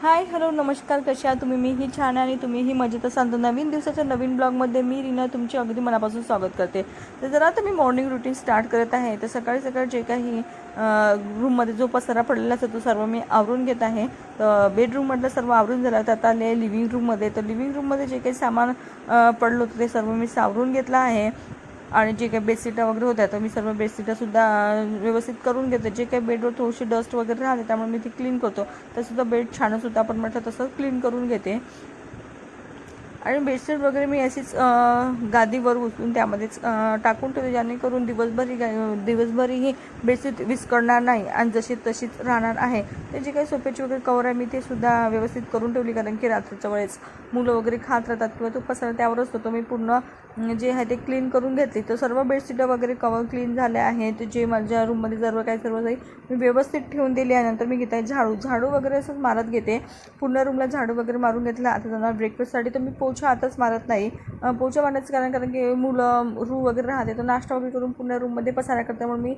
Hi hello नमस्कार कशा आहात? तुम्ही मीही छान आहे आणि तुम्हीही मजेत असाल. तर नवीन दिवसाच्या नवीन ब्लॉगमध्ये मी रीना तुमचे अगदी मनापासून स्वागत करते. तर जर आता मी मॉर्निंग रुटीन स्टार्ट करत आहे. तर सकाळी सकाळी जे काही रूममध्ये जो पसारा पडलेला असतो तो सर्व मी आवरून घेत आहे. तर बेडरूममधलं सर्व आवरून झालं. तर आता आले लिव्हिंग रूममध्ये तर लिव्हिंग रूममध्ये जे काही सामान पडलं होतं ते सर्व मी सावरून घेतलं आहे. आणि जे काही बेडशीटा वगैरे होत्या तर मी सर्व बेडशीटासुद्धा व्यवस्थित करून घेते. जे काही बेडवर थोडीशी डस्ट वगैरे राहते त्यामुळे मी ती क्लीन करतो. तसुद्धा बेड छानच होतं आपण म्हटलं तसं क्लीन करून घेते. आणि बेडशीट वगैरे मी अशीच गादीवर उचलून त्यामध्येच टाकून ठेवते जेणेकरून दिवसभरही गा- दिवसभरही ही बेडशीट विस्कळणार नाही आणि जशी तशीच राहणार आहे. ते जे काही सोप्याची वगैरे कवर आहे मी ते सुद्धा व्यवस्थित करून ठेवली कारण की रात्रीच्या वेळेस मुलं वगैरे खात राहतात किंवा तो पसारा त्यावरच होतो मी पूर्ण जे आहे ते क्लीन करून घेतली. तर सर्व बेडशीटं वगैरे कवर क्लीन झाले आहेत. जे माझ्या रूममध्ये सर्व काय सर्व काही मी व्यवस्थित ठेवून दिली आहे. नंतर मी घेते झाडू. झाडू वगैरे असंच मारत घेते. पूर्ण रूमला झाडू वगैरे मारून घेतला. आता जाणार ब्रेकफास्टसाठी तर मी पोछा आताच मारत नाही. पोछा मारण्याचं कारण कारण की मुलं रू वगैरे राहते. तर नाश्ता वगैरे करून पूर्ण रूममध्ये पसारा करते. म्हणून मी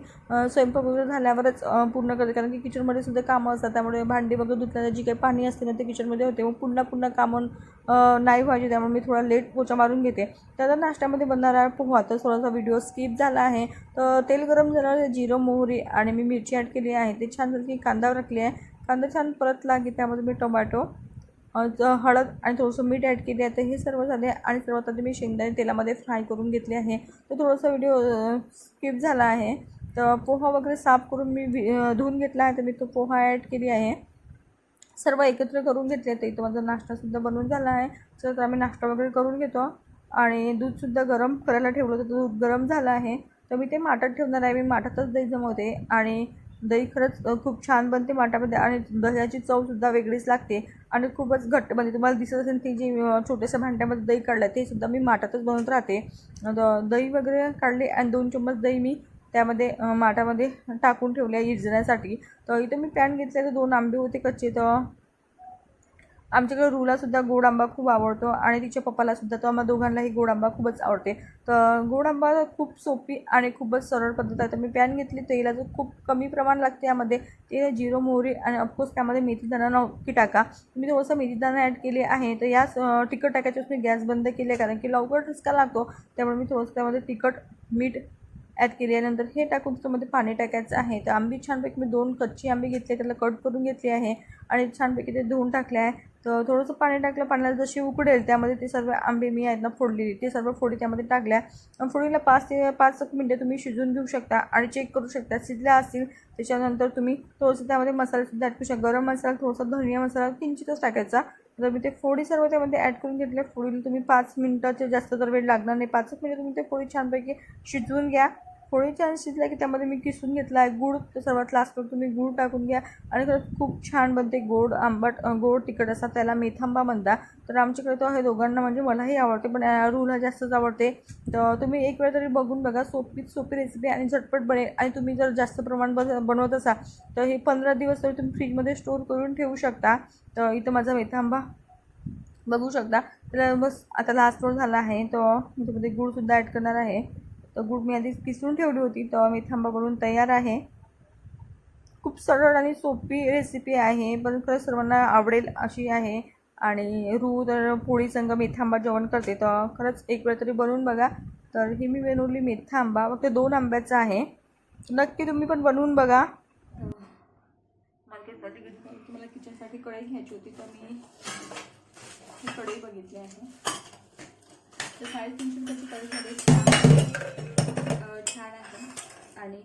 स्वयंपाक वगैरे झाल्यावरच पूर्ण करते. कारण की किचनमध्ये सुद्धा कामं असतात. त्यामुळे भांडी वगैरे धुतल्यानं जी काही पाणी असते ना ते किचनमध्ये होते. मग पुन्हा पुन्हा कामं नाही व्हायचे. त्यामुळे मी थोडा लेट पोछा मारून घेते. तर नाश्त्यामध्ये बनणारा पोहा. तर थोडासा व्हिडिओ स्किप झाला आहे. तर तेल गरम झाल्यावर जिरं मोहरी आणि मी मिरची ॲड केली आहे. ते छान झाली की कांदा टाकली आहे. कांदा छान परत लागे त्यामध्ये मी टोमॅटो हळद आणि थोडंसं मीठ ॲड केले आहे. तर हे सर्व झाले आणि सर्वात आधी मी शेंगदाणे तेलामध्ये फ्राय करून घेतले आहे. तर थोडासा व्हिडिओ स्किप झाला आहे. तर पोहा वगैरे साफ करून मी धुवून घेतला आहे. तर मी तो पोहा ॲड केली आहे. सर्व एकत्र करून घेतले तर इथं माझा नाश्तासुद्धा बनवून झाला आहे. तर आम्ही नाश्ता वगैरे करून घेतो. आणि दूधसुद्धा गरम करायला ठेवलं तर दूध गरम झालं आहे तर मी ते माठात ठेवणार आहे. मी माठातच दही जमवते आणि दही खरंच खूप छान बनते माठामध्ये आणि दह्याची चवसुद्धा वेगळीच लागते आणि खूपच घट्ट बनते. तुम्हाला दिसत असेल ती जी छोट्याशा भांड्यामध्ये दही काढलं ते सुद्धा मी माठातच बनवत राहते. द- दही वगैरे काढले आणि दोन चम्मच दही मी त्यामध्ये माठामध्ये टाकून ठेवले आहे इरजण्यासाठी तर इथं मी पॅन घेतले तर दोन आंबे होते कच्चे तर आमच्याकडे रुलासुद्धा गोड आंबा खूप आवडतो आणि तिच्या पप्पालासुद्धा तर आम्हा दोघांनाही गोड आंबा खूपच आवडते. तर गोड आंबा खूप सोपी आणि खूपच सरळ पद्धत आहे. तर मी पॅन घेतली तेलाचं खूप कमी प्रमाण लागते यामध्ये. ते जिरो मोहरी आणि ऑफकोर्स त्यामध्ये मेथीदाणा नक्की टाका. मी थोडंसं मेथीदाणा ॲड केले आहे. तर याच तिखट टाकायच्याच मी गॅस बंद केले कारण की लवकर ठसका लागतो. त्यामुळे मी थोडंसं त्यामध्ये तिखट मीठ ॲड केली आहे नंतर हे टाकून त्याच्यामध्ये पाणी टाकायचं आहे. तर आंबी छानपैकी मी दोन कच्ची आंबी घेतली त्याला कट करून घेतली आहे आणि छानपैकी ते धुवून टाकले आहे. तर थोडंसं पाणी टाकलं पाण्याला जशी उकडेल त्यामध्ये ते सर्व आंबे मी आहेत ना फोडलेली ते सर्व फोडी त्यामध्ये टाकल्या. आणि फोडीला पाच ते पाच एक मिनटं तुम्ही शिजवून घेऊ शकता आणि चेक करू शकता शिजल्या असतील त्याच्यानंतर तुम्ही थोडंसं त्यामध्ये मसालासुद्धा ॲड करू शकता. गरम मसाला थोडासा धनिया मसाला किंचितच टाकायचा. तर मी ते फोडी सर्व त्यामध्ये ॲड करून घेतले. फोडीला तुम्ही पाच मिनटाचे जास्त तर वेळ लागणार नाही. पाच मिनिटं तुम्ही ते फोडी छानपैकी शिजवून घ्या. फोडी चान्स शिजला की त्यामध्ये मी किसून घेतला आहे गूळ सर्वात लास्टवर तुम्ही गूळ टाकून घ्या. आणि खरंच खूप छान बनते गोड आंबट गोड तिखट असा त्याला मेथांबा म्हणता तर आमच्याकडे तो आहे दोघांना म्हणजे मलाही आवडते पण रूला जास्तच आवडते. तर तुम्ही एक वेळ तरी बघून बघा सोपीच सोपी रेसिपी आणि झटपट बनेल आणि तुम्ही जर जास्त प्रमाण बनवत असाल तर हे पंधरा दिवस तरी तुम्ही फ्रीजमध्ये स्टोर करून ठेवू शकता. तर इथं माझा मेथांबा बघू शकता. तर बस आता लास्ट रोड झाला आहे. तो त्यामध्ये गूळसुद्धा ॲड करणार आहे. तर गुड मी आधीच किसून ठेवली होती तर मी थांबा बनवून तयार आहे. खूप सरळ आणि सोपी रेसिपी आहे पण खरं सर्वांना आवडेल अशी आहे. आणि रू तर पोळी संग मेथांबा जेवण करते तर खरंच एक वेळ तरी बनवून बघा. तर ही मी बनवली मेथा आंबा फक्त दोन आंब्याचा आहे. नक्की तुम्ही पण बनवून बघा. मार्केटमध्ये गेली तुम्हाला किचनसाठी कढई घ्यायची होती तर मी कढई बघितली आहे. तर साडेतीनशे रुपयाची कढई छान आहे. आणि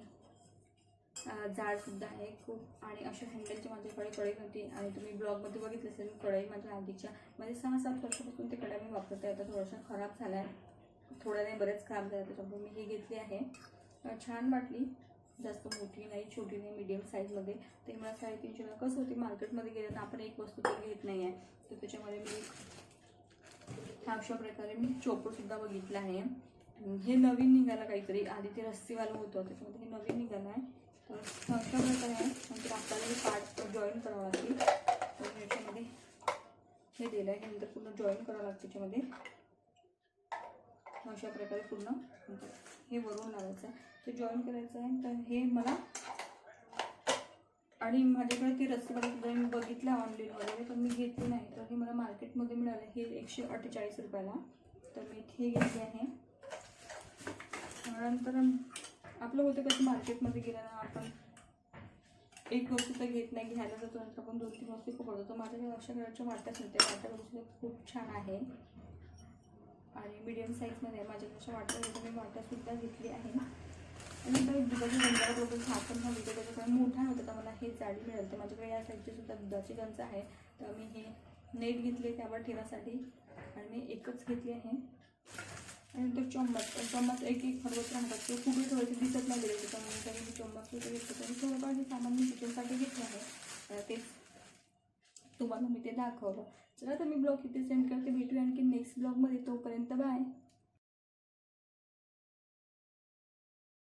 जाडसुद्धा आहे. खूप आणि अशा हँडलची माझ्याकडे कढई होती. आणि तुम्ही ब्लॉगमध्ये बघितलं असेल कढई माझ्या आधीच्या. म्हणजे सहा सात वर्षापासून ते कढई मी वापरते. आता थोड्याशा खराब झाल्या आहे थोड्या नाही बरेच खराब झाला त्याच्यामुळे मी ही घेतली आहे. छान वाटली. जास्त मोठी नाही छोटी नाही मीडियम साईजमध्ये ते मला साडेतीनशेला कसं होती मार्केटमध्ये गेलं तर आपण एक वस्तू तर घेत नाही आहे तर त्याच्यामध्ये मी हा अशा प्रकारे मी चोपडसुद्धा बघितलं आहे. हे नवीन निघालं काहीतरी. आधी ते रस्सीवालं होतं त्याच्यामध्ये हे नवीन निघालं आहे. तर अशा प्रकारे आहे. नंतर आपल्याला हे पार्ट जॉईन करावं लागतील तर ह्याच्यामध्ये हे दिलं आहे. नंतर पूर्ण जॉईन करावं लागतं त्याच्यामध्ये अशा प्रकारे पूर्ण हे वरून लावायचं आहे. ते जॉईन करायचं आहे. तर हे मला आणि माझ्याकडे ते रस्सीवाली सुद्धा बघितलं ऑनलाईन वगैरे पण मी घेतली नाही. तर हे मला मार्केटमध्ये मिळालं. हे एकशे अठ्ठेचाळीस रुपयाला. तर मी हे घेतले आहे. नंतर आपलं होतं कसं मार्केटमध्ये गेल्यानं आपण एक वस्तू तर घेत नाही घ्यायला जातो नंतर आपण दोन तीन वस्तू पकडतो. तर माझ्याकडे अशा कलरच्या वाट्याच होत्या वाट्या वस्तू खूप छान आहे. आणि मीडियम साईजमध्ये माझ्या माझ्याकडे अशा वाट्या होत्या मी वाट्यासुद्धा घेतली आहे. आणि काही दुधाची गंजाला बघून झाकण घालू होतं काही मोठा नव्हता तर मला हे जाडी मिळाली. तर माझ्याकडे या साईडची सुद्धा दुधाची गंज आहे तर मी हे नेट घेतले त्यावर ठेवासाठी. आणि मी एकच घेतली आहे. आणि तो चम्मच चम्मच एक एक हरवत राहतात. ते कुठे ठेवायचे दिसत नाही गेले त्याच्यामुळे काही मी चम्मच वगैरे घेतो आणि थोडंफार हे सामान मी किचनसाठी घेतलं आहे. तर तुम्हाला मी ते दाखवलं. चला तर मी ब्लॉग इथे सेंड करते. भेटूया आणखी नेक्स्ट ब्लॉगमध्ये तोपर्यंत बाय